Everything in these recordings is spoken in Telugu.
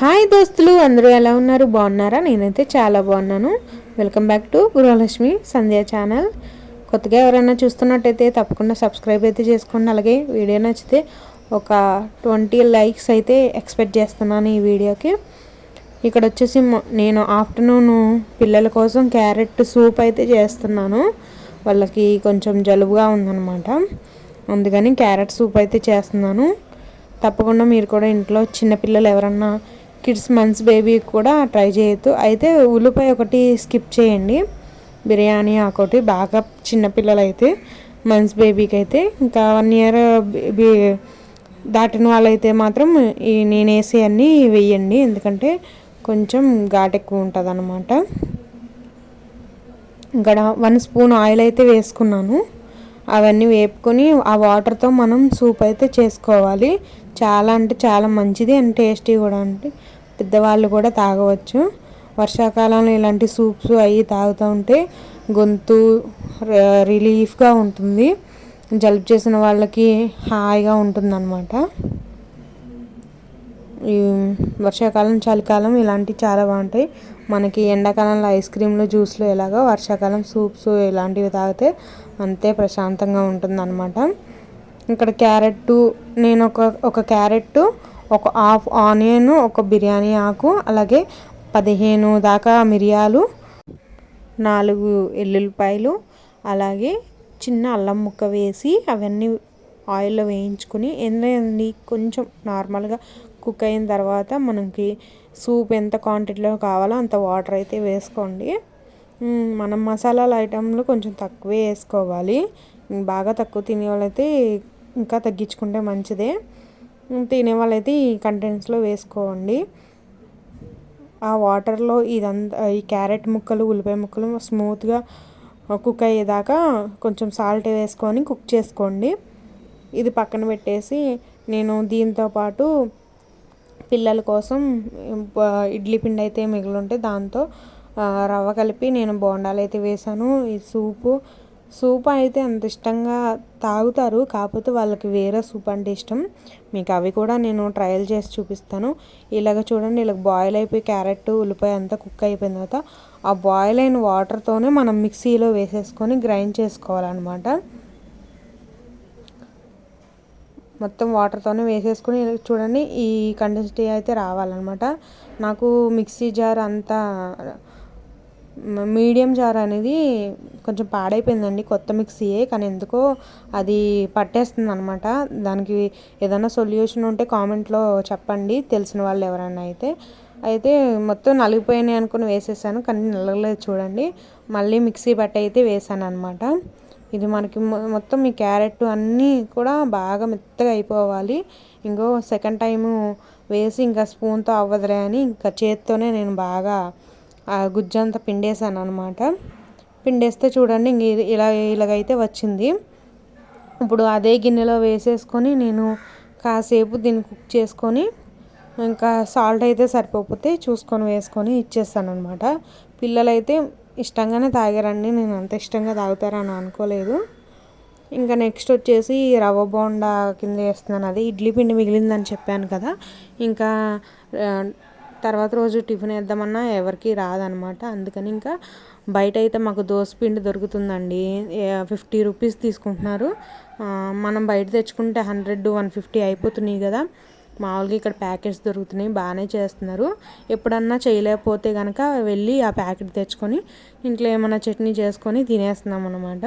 హాయ్ దోస్తులు అందరూ ఎలా ఉన్నారు? బాగున్నారా? నేనైతే చాలా బాగున్నాను. Welcome back to Gruhalakshmi Sandhya channel కొత్తగా ఎవరైనా చూస్తున్నట్టయితే తప్పకుండా సబ్స్క్రైబ్ అయితే చేసుకోండి. అలాగే వీడియో నచ్చితే ఒక ట్వంటీ లైక్స్ అయితే ఎక్స్పెక్ట్ చేస్తున్నాను ఈ వీడియోకి. ఇక్కడ వచ్చేసి నేను ఆఫ్టర్నూన్ పిల్లల కోసం క్యారెట్ సూప్ అయితే చేస్తున్నాను. వాళ్ళకి కొంచెం జలుబుగా ఉందన్నమాట. అందుకని క్యారెట్ సూప్ అయితే చేస్తున్నాను. తప్పకుండా మీరు కూడా ఇంట్లో చిన్నపిల్లలు ఎవరన్నా కిడ్స్ మంత్స్ బేబీ కూడా ట్రై చేయొద్దు. అయితే ఉల్లిపాయ ఒకటి స్కిప్ చేయండి. బిర్యానీ ఒకటి బాగా చిన్నపిల్లలు అయితే మంత్స్ బేబీకి అయితే ఇంకా వన్ ఇయర్ బేబీ దాటిన వాళ్ళైతే మాత్రం ఈ నేను వేసే అన్నీ వేయండి. ఎందుకంటే కొంచెం ఘాటు ఎక్కువ ఉంటుంది అనమాట ఇక్కడ వన్ స్పూన్ ఆయిల్ అయితే వేసుకున్నాను. అవన్నీ వేపుకొని ఆ వాటర్తో మనం సూప్ అయితే చేసుకోవాలి. చాలా అంటే చాలా మంచిది అండ్ టేస్టీ కూడా అంటే పెద్దవాళ్ళు కూడా తాగవచ్చు. వర్షాకాలంలో ఇలాంటి సూప్స్ అవి తాగుతూ ఉంటే గొంతు రిలీఫ్గా ఉంటుంది. జలుబు చేసిన వాళ్ళకి హాయిగా ఉంటుందన్నమాట. ఈ వర్షాకాలం చలికాలం ఇలాంటివి చాలా బాగుంటాయి. మనకి ఎండాకాలంలో ఐస్ క్రీమ్లు జ్యూస్లు ఎలాగో వర్షాకాలం సూప్స్ ఇలాంటివి తాగితే అంతే ప్రశాంతంగా ఉంటుందన్నమాట. ఇక్కడ క్యారెట్ నేను ఒక ఒక క్యారెట్ ఒక హాఫ్ ఆనియన్ ఒక బిర్యానీ ఆకు అలాగే పదిహేను దాకా మిరియాలు నాలుగు ఎల్లుల్లిపాయలు అలాగే చిన్న అల్లం ముక్క వేసి అవన్నీ ఆయిల్లో వేయించుకుని ఏంటండి కొంచెం నార్మల్గా కుక్ అయిన తర్వాత మనకి సూప్ ఎంత క్వాంటిటీలో కావాలో అంత వాటర్ అయితే వేసుకోండి. మనం మసాలాల ఐటెంలు కొంచెం తక్కువే వేసుకోవాలి. బాగా తక్కువ తినే వాళ్ళైతే ఇంకా తగ్గించుకుంటే మంచిదే. తినే వాళ్ళైతే ఈ కంటెంట్స్లో వేసుకోండి. ఆ వాటర్లో ఇదంతా ఈ క్యారెట్ ముక్కలు ఉల్లిపాయ ముక్కలు స్మూత్గా కుక్ అయ్యేదాకా కొంచెం సాల్ట్ వేసుకొని కుక్ చేసుకోండి. ఇది పక్కన పెట్టేసి నేను దీంతో పాటు పిల్లల కోసం ఇడ్లీ పిండి అయితే మిగిలి ఉంటే దాంతో రవ్వ కలిపి నేను బోండాలు అయితే వేసాను. ఈ సూపు సూప్ అయితే అంత ఇష్టంగా తాగుతారు. కాకపోతే వాళ్ళకి వేరే సూప్ అంటే ఇష్టం. మీకు అవి కూడా నేను ట్రయల్ చేసి చూపిస్తాను. ఇలాగ చూడండి ఇలా బాయిల్ అయిపోయి క్యారెట్ ఉల్లిపాయ అంతా కుక్ అయిపోయిన తర్వాత ఆ బాయిల్ అయిన వాటర్తోనే మనం మిక్సీలో వేసేసుకొని గ్రైండ్ చేసుకోవాలన్నమాట. మొత్తం వాటర్తోనే వేసేసుకుని చూడండి ఈ కండెన్సిటీ అయితే రావాలన్నమాట. నాకు మిక్సీ జార్ అంతా మీడియం జార్ అనేది కొంచెం పాడైపోయిందండి కొత్త మిక్సీయే కానీ ఎందుకో అది పట్టేస్తుంది అనమాట దానికి ఏదైనా సొల్యూషన్ ఉంటే కామెంట్లో చెప్పండి తెలిసిన వాళ్ళు ఎవరైనా అయితే. అయితే మొత్తం నలిగిపోయినాయి అనుకుని వేసేసాను కానీ నలగలేదు చూడండి. మళ్ళీ మిక్సీ బట్ట అయితే వేసాను అనమాట ఇది మనకి మొత్తం ఈ క్యారెట్ అన్నీ కూడా బాగా మెత్తగా అయిపోవాలి. ఇంకో సెకండ్ టైము వేసి ఇంకా స్పూన్తో అవ్వదులే అని ఇంకా చేత్తోనే నేను బాగా ఆ గుజ్జంతా పిండేసాను అనమాట పిండేస్తే చూడండి ఇంక ఇలా ఇలాగైతే వచ్చింది. ఇప్పుడు అదే గిన్నెలో వేసేసుకొని నేను కాసేపు దీన్ని కుక్ చేసుకొని ఇంకా సాల్ట్ అయితే సరిపోతే చూసుకొని వేసుకొని ఇచ్చేస్తాను అనమాట పిల్లలైతే ఇష్టంగానే తాగారండి. నేను అంత ఇష్టంగా తాగుతారని అనుకోలేదు. ఇంకా నెక్స్ట్ వచ్చేసి రవ్వ బోండా కింద వేస్తున్నాను. అది ఇడ్లీ పిండి మిగిలిందని చెప్పాను కదా. ఇంకా తర్వాత రోజు టిఫిన్ వేద్దామన్నా ఎవరికి రాదనమాట. అందుకని ఇంకా బయట అయితే మాకు దోశ పిండి దొరుకుతుందండి. ఫిఫ్టీ రూపీస్ తీసుకుంటున్నారు. మనం బయట తెచ్చుకుంటే హండ్రెడ్ వన్ ఫిఫ్టీ అయిపోతున్నాయి కదా. మామూలుగా ఇక్కడ ప్యాకెట్స్ దొరుకుతున్నాయి బాగానే చేస్తున్నారు. ఎప్పుడన్నా చేయలేకపోతే కనుక వెళ్ళి ఆ ప్యాకెట్ తెచ్చుకొని ఇంట్లో ఏమైనా చట్నీ చేసుకొని తినేస్తున్నాం అనమాట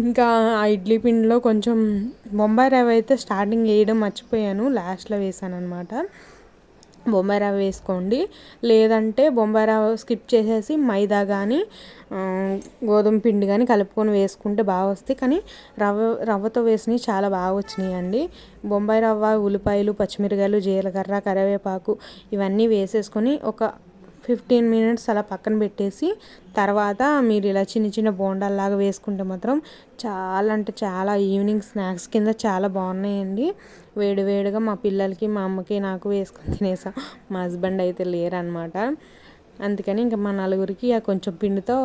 ఇంకా ఆ ఇడ్లీ పిండిలో కొంచెం బొంబాయి రవ్వ అయితే స్టార్టింగ్ వేయడం మర్చిపోయాను లాస్ట్లో వేసాను అనమాట బొంబాయి రవ్వ వేసుకోండి. లేదంటే బొంబాయి రవ్వ స్కిప్ చేసేసి మైదా కానీ గోధుమ పిండి కానీ కలుపుకొని వేసుకుంటే బాగా వస్తాయి. కానీ రవ్వ రవ్వతో వేసినవి చాలా బాగా వచ్చినాయి అండి బొంబాయి రవ్వ ఉల్లిపాయలు పచ్చిమిరకాయలు జీలకర్ర కరివేపాకు ఇవన్నీ వేసేసుకొని ఒక ఫిఫ్టీన్ మినిట్స్ అలా పక్కన పెట్టేసి తర్వాత మీరు ఇలా చిన్న చిన్న బోండాల్లాగా వేసుకుంటే మాత్రం చాలా అంటే చాలా ఈవినింగ్ స్నాక్స్ కింద చాలా బాగున్నాయండి. వేడి వేడిగా మా పిల్లలకి మా అమ్మకి నాకు వేసుకొని తినేసాం. మా హస్బెండ్ అయితే లేరనమాట అందుకని ఇంకా మా నలుగురికి ఆ కొంచెం పిండితో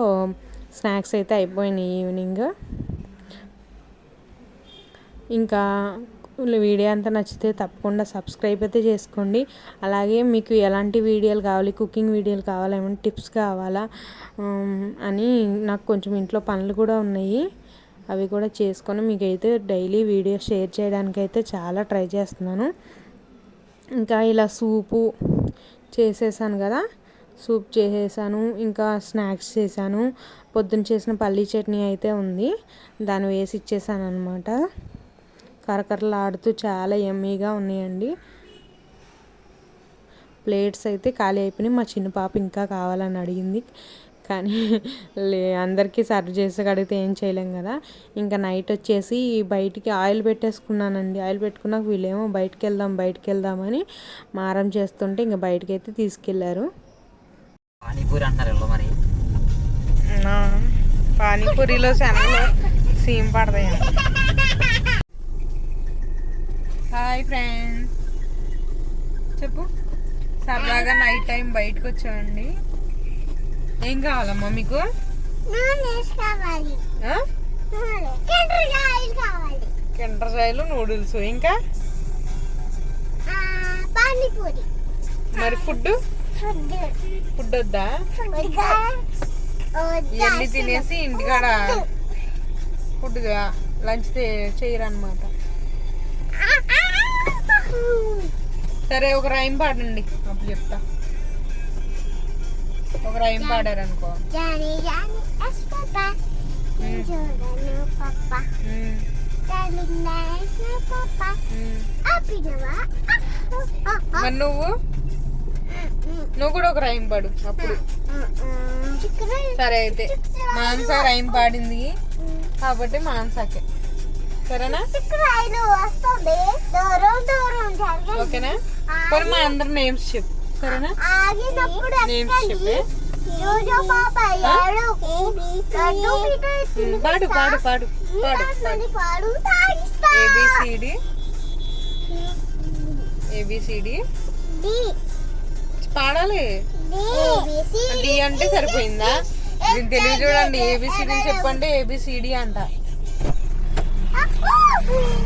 స్నాక్స్ అయితే అయిపోయినాయి ఈవినింగ్. ఇంకా వీడియో అంతా నచ్చితే తప్పకుండా సబ్స్క్రైబ్ అయితే చేసుకోండి. అలాగే మీకు ఎలాంటి వీడియోలు కావాలి కుకింగ్ వీడియోలు కావాలా ఏమైనా టిప్స్ కావాలా అని నాకు కొంచెం ఇంట్లో పనులు కూడా ఉన్నాయి. అవి కూడా చేసుకొని మీకైతే డైలీ వీడియో షేర్ చేయడానికి అయితే చాలా ట్రై చేస్తున్నాను. ఇంకా ఇలా సూపు చేసేసాను కదా సూప్ చేసేసాను ఇంకా స్నాక్స్ చేశాను. పొద్దున్న చేసిన పల్లీ చట్నీ అయితే ఉంది దాన్ని వేసి ఇచ్చేసాను అనమాట కరకరలాడుతూ చాలా ఎమ్మీగా ఉన్నాయండి. ప్లేట్స్ అయితే ఖాళీ అయిపోయినాయి. మా చిన్న పాప ఇంకా కావాలని అడిగింది. కానీ లే అందరికీ సర్వ్ చేసి అడిగితే ఏం చేయలేం కదా. ఇంకా నైట్ వచ్చేసి బయటికి ఆయిల్ పెట్టేసుకున్నానండి. ఆయిల్ పెట్టుకున్నాక వీళ్ళేమో బయటికి వెళ్దాం బయటికి వెళ్దామని మారం చేస్తుంటే ఇంకా బయటికి అయితే తీసుకెళ్ళారు. పానీపూరి అంటారు మరి. పానీపూరిలో శనగలు సీమ్ పడతాయి హాయ్ ఫ్రెండ్స్. చెప్పు. సరదాగా నైట్ టైం బయటకు వచ్చామండి. ఏం కావాలమ్మా మీకు? కిండర్ జాయిలు నూడిల్స్. ఇంకా? మరి ఫుడ్ ఫుడ్ ఫుడ్ వద్దా? ఇవన్నీ తినేసి ఇంటికాడ ఫుడ్ లంచ్ చేయరనమాట సరే ఒక రైమ్ పాడండి. అప్పుడు చెప్తా. ఒక రైమ్ పాడారనుకో. అపినవా మరి నువ్వు? నువ్వు కూడా ఒక రైమ్ పాడు అప్పుడు. సరే అయితే. మాంస రైమ్ పాడింది. కాబట్టి మాంసాకే సరేనా? ఓకేనా? మరి మా అందరి నేమ్స్ చెప్పు. సరేనా? నేమ్స్ చెప్పే. పాడు పాడు పాడు పాడు తిని పాడు. తాగిస్తా. A B C D A B C D D? పాడాలి. డి. డి అంటే సరిపోయిందా? దీని తెలివి చూడండి. ఏబిసిడి చెప్పండి ఏబిసిడి అంట. Oh!